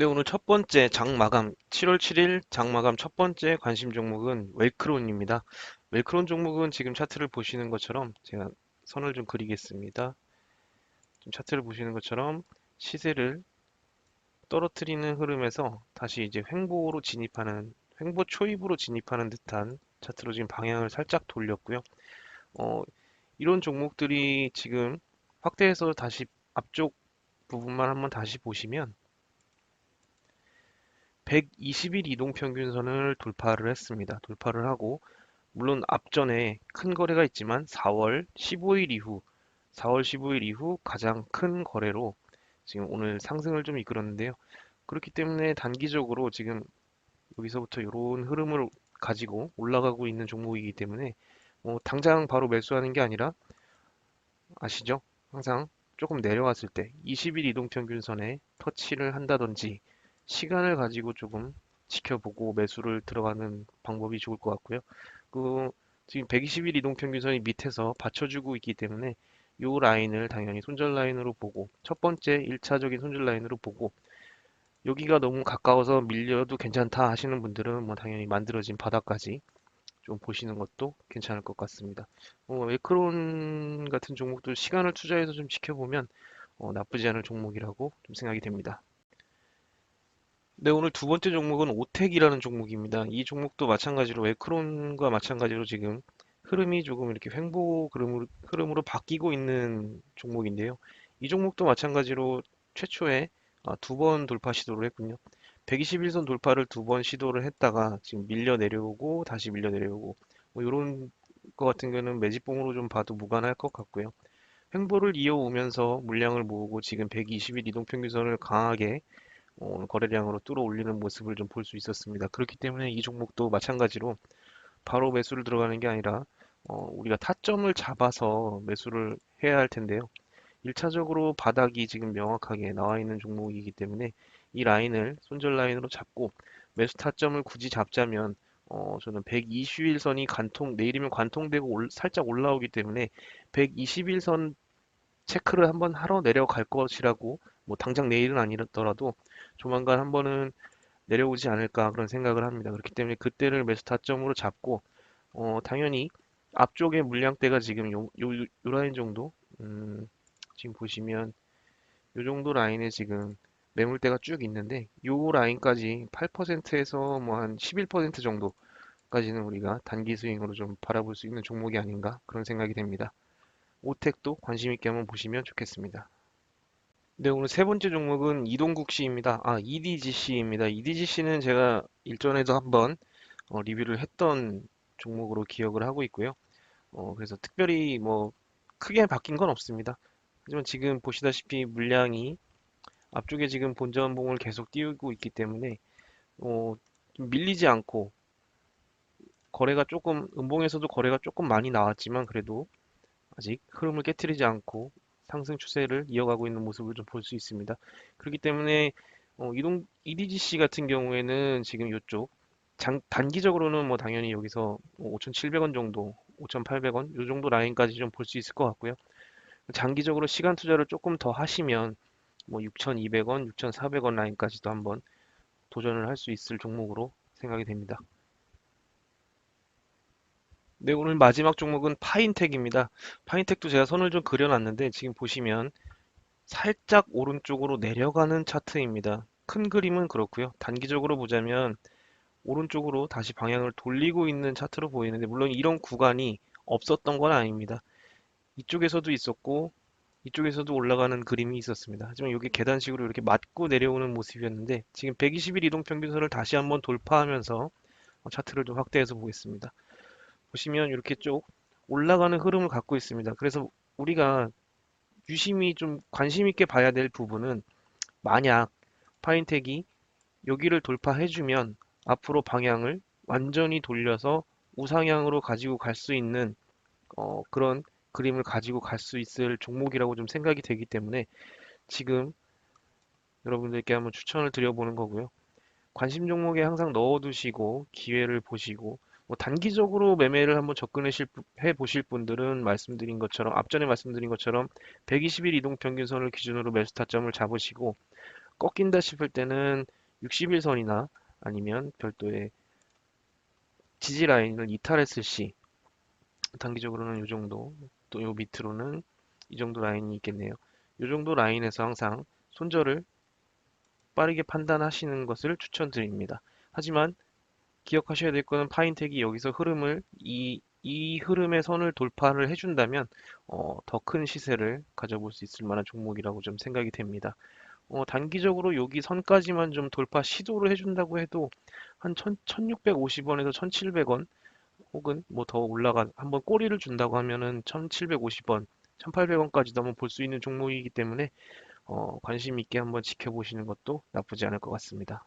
네, 오늘 첫 번째 장 마감, 7월 7일 장 마감 첫 번째 관심 종목은 웰크론입니다. 웰크론 종목은 지금 차트를 보시는 것처럼 제가 선을 좀 그리겠습니다. 지금 차트를 보시는 것처럼 시세를 떨어뜨리는 흐름에서 다시 이제 횡보로 진입하는, 횡보 초입으로 진입하는 듯한 차트로 지금 방향을 살짝 돌렸고요. 어, 이런 종목들이 지금 확대해서 다시 앞쪽 부분만 한번 다시 보시면 120일 이동 평균선을 돌파를 했습니다. 돌파를 하고 물론 앞전에 큰 거래가 있지만 4월 15일 이후 4월 15일 이후 가장 큰 거래로 지금 오늘 상승을 좀 이끌었는데요. 그렇기 때문에 단기적으로 지금 여기서부터 이런 흐름을 가지고 올라가고 있는 종목이기 때문에 뭐 당장 바로 매수하는 게 아니라 아시죠? 항상 조금 내려왔을 때 20일 이동평균선에 터치를 한다든지 시간을 가지고 조금 지켜보고 매수를 들어가는 방법이 좋을 것 같고요. 그 지금 120일 이동 평균선이 밑에서 받쳐주고 있기 때문에 이 라인을 당연히 손절 라인으로 보고 첫 번째 1차적인 손절 라인으로 보고 여기가 너무 가까워서 밀려도 괜찮다 하시는 분들은 뭐 당연히 만들어진 바닥까지 좀 보시는 것도 괜찮을 것 같습니다. 어, 웨크론 같은 종목도 시간을 투자해서 좀 지켜보면 어, 나쁘지 않을 종목이라고 좀 생각이 됩니다. 네, 오늘 두 번째 종목은 오텍이라는 종목입니다. 이 종목도 마찬가지로 에크론과 마찬가지로 지금 흐름이 조금 이렇게 횡보 흐름으로, 흐름으로 바뀌고 있는 종목인데요. 이 종목도 마찬가지로 최초에 아, 두번 돌파 시도를 했군요. 121선 돌파를 두 번 시도를 했다가 지금 밀려 내려오고 다시 밀려 내려오고 뭐 이런 것 같은 경우는 매집봉으로 좀 봐도 무관할 것 같고요. 횡보를 이어오면서 물량을 모으고 지금 120일 이동평균선을 강하게 어, 거래량으로 뚫어 올리는 모습을 좀 볼 수 있었습니다. 그렇기 때문에 이 종목도 마찬가지로 바로 매수를 들어가는 게 아니라 어, 우리가 타점을 잡아서 매수를 해야 할 텐데요. 1차적으로 바닥이 지금 명확하게 나와 있는 종목이기 때문에 이 라인을 손절 라인으로 잡고 매수 타점을 굳이 잡자면 어, 저는 120일선이 관통 내일이면 관통되고 올, 살짝 올라오기 때문에 121선 체크를 한번 하러 내려갈 것이라고 뭐 당장 내일은 아니더라도 조만간 한 번은 내려오지 않을까 그런 생각을 합니다. 그렇기 때문에 그때를 매수 타점으로 잡고 어, 당연히 앞쪽에 물량대가 지금 요, 요, 요 라인 정도 음, 지금 보시면 요 정도 라인에 지금 매물대가 쭉 있는데 요 라인까지 8%에서 뭐 한 11% 정도까지는 우리가 단기 스윙으로 좀 바라볼 수 있는 종목이 아닌가 그런 생각이 됩니다. 오텍도 관심 있게 한번 보시면 좋겠습니다. 네, 오늘 세 번째 종목은 이동국 씨입니다. 아, EDGC입니다. EDGC는 제가 일전에도 한번 어, 리뷰를 했던 종목으로 기억을 하고 있고요. 어, 그래서 특별히 뭐 크게 바뀐 건 없습니다. 하지만 지금 보시다시피 물량이 앞쪽에 지금 본전봉을 계속 띄우고 있기 때문에 어, 밀리지 않고 거래가 조금 음봉에서도 거래가 조금 많이 나왔지만 그래도 아직 흐름을 깨뜨리지 않고 상승 추세를 이어가고 있는 모습을 좀 볼 수 있습니다. 그렇기 때문에 어, 이동 EDGC 같은 경우에는 지금 이쪽 장, 단기적으로는 뭐 당연히 여기서 5,700원 정도, 5,800원 이 정도 라인까지 좀 볼 수 있을 것 같고요. 장기적으로 시간 투자를 조금 더 하시면 뭐 6,200원, 6,400원 라인까지도 한번 도전을 할 수 있을 종목으로 생각이 됩니다. 네, 오늘 마지막 종목은 파인텍입니다. 파인텍도 제가 선을 좀 그려놨는데 지금 보시면 살짝 오른쪽으로 내려가는 차트입니다. 큰 그림은 그렇고요. 단기적으로 보자면 오른쪽으로 다시 방향을 돌리고 있는 차트로 보이는데 물론 이런 구간이 없었던 건 아닙니다. 이쪽에서도 있었고 이쪽에서도 올라가는 그림이 있었습니다. 하지만 이게 계단식으로 이렇게 맞고 내려오는 모습이었는데 지금 120일 이동평균선을 다시 한번 돌파하면서 차트를 좀 확대해서 보겠습니다. 보시면 이렇게 쭉 올라가는 흐름을 갖고 있습니다. 그래서 우리가 유심히 좀 관심 있게 봐야 될 부분은 만약 파인텍이 여기를 돌파해주면 앞으로 방향을 완전히 돌려서 우상향으로 가지고 갈 수 있는 어, 그런 그림을 가지고 갈 수 있을 종목이라고 좀 생각이 되기 때문에 지금 여러분들께 한번 추천을 드려보는 거고요. 관심 종목에 항상 넣어두시고 기회를 보시고 뭐 단기적으로 매매를 한번 접근해 보실 분들은 말씀드린 것처럼 앞전에 말씀드린 것처럼 120일 이동 평균선을 기준으로 매수 타점을 잡으시고 꺾인다 싶을 때는 60일 선이나 아니면 별도의 지지 라인을 이탈했을 시 단기적으로는 이 정도 또 요 밑으로는 이 정도 라인이 있겠네요. 이 정도 라인에서 항상 손절을 빠르게 판단하시는 것을 추천드립니다. 하지만 기억하셔야 될 거는 파인텍이 여기서 흐름을 이, 이 흐름의 선을 돌파를 해준다면 어, 더 큰 시세를 가져볼 수 있을 만한 종목이라고 좀 생각이 됩니다. 어, 단기적으로 여기 선까지만 좀 돌파 시도를 해준다고 해도 한 1650원에서 1700원 혹은 뭐 더 올라가 한번 꼬리를 준다고 하면은 1750원, 1800원까지도 한번 볼 수 있는 종목이기 때문에 어, 관심 있게 한번 지켜보시는 것도 나쁘지 않을 것 같습니다.